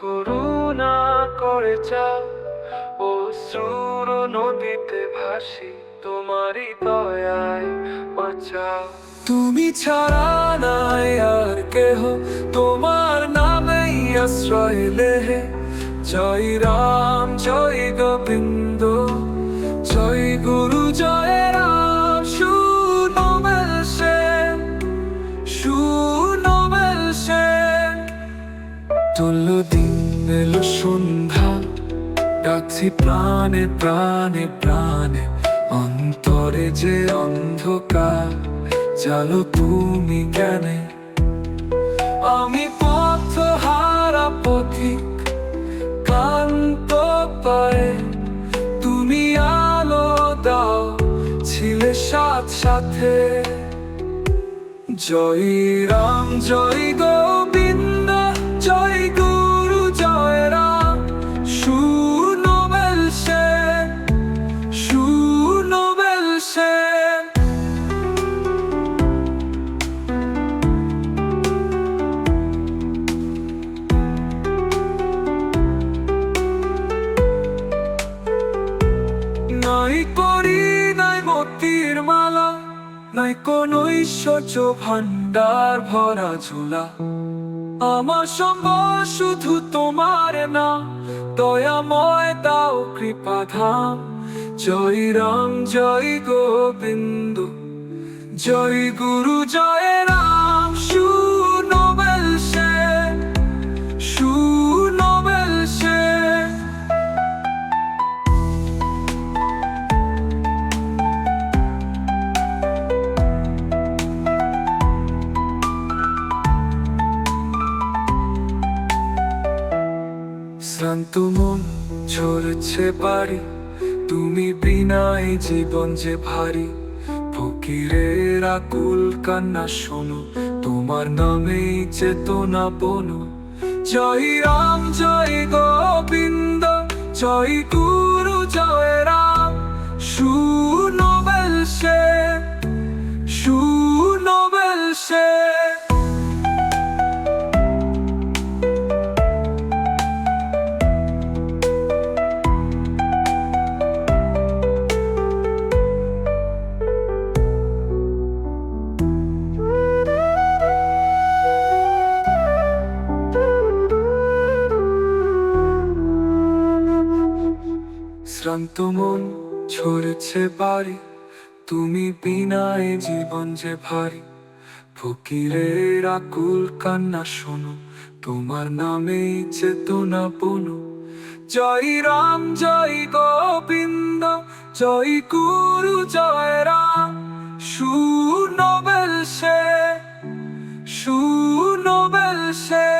করুণা করে যাও সুর নদীতে ভাসি তোমারই দয়ায় বাঁচাও। তুমি ছাড়া নাই আর কেহ, তোমার নামেই আশ্রয় লেহে জয় রাম, জয় গোবিন্দ। দিন এলো সন্ধ্যা, ডাকছি প্রাণে প্রাণে প্রাণে। অন্তরে যে অন্ধকার চালো তুমি জ্ঞানে। আমি পথ হারা পথিক কান্ত পায়ে। তুমি আলো দাও, ছিলে সাথ সাথে। জয় রাম, জয় নাই কোন ঐশ্বর্য ভান্ডার ভরা ঝোলা। আমার সম্ভব শুধু তোমার না, দয়াময় দাও কৃপা ধাম জয় রাম, জয় গোবিন্দ, জয় গুরু, জয় রাম। শ্রান্ত মন ঝরছে বাড়ি তুমি বিনাই জীবন যে ভারী। ফকিরের আকুল কান্না শোনো, তোমার নামেই চেতনা বনো। জয় রাম, জয় গোবিন্দ, জয় গুরু। শ্রান্ত মন ছড়েছে পারি, তুমি বিনা এ জীবন যে ভারি। ফকিরের আকুল কান্না শোনো, তোমার নামে চেতনা বনো। জয় রাম, জয় গোবিন্দ, জয় গুরু, জয় রাম। সুনবেল সে সুনবেল সে।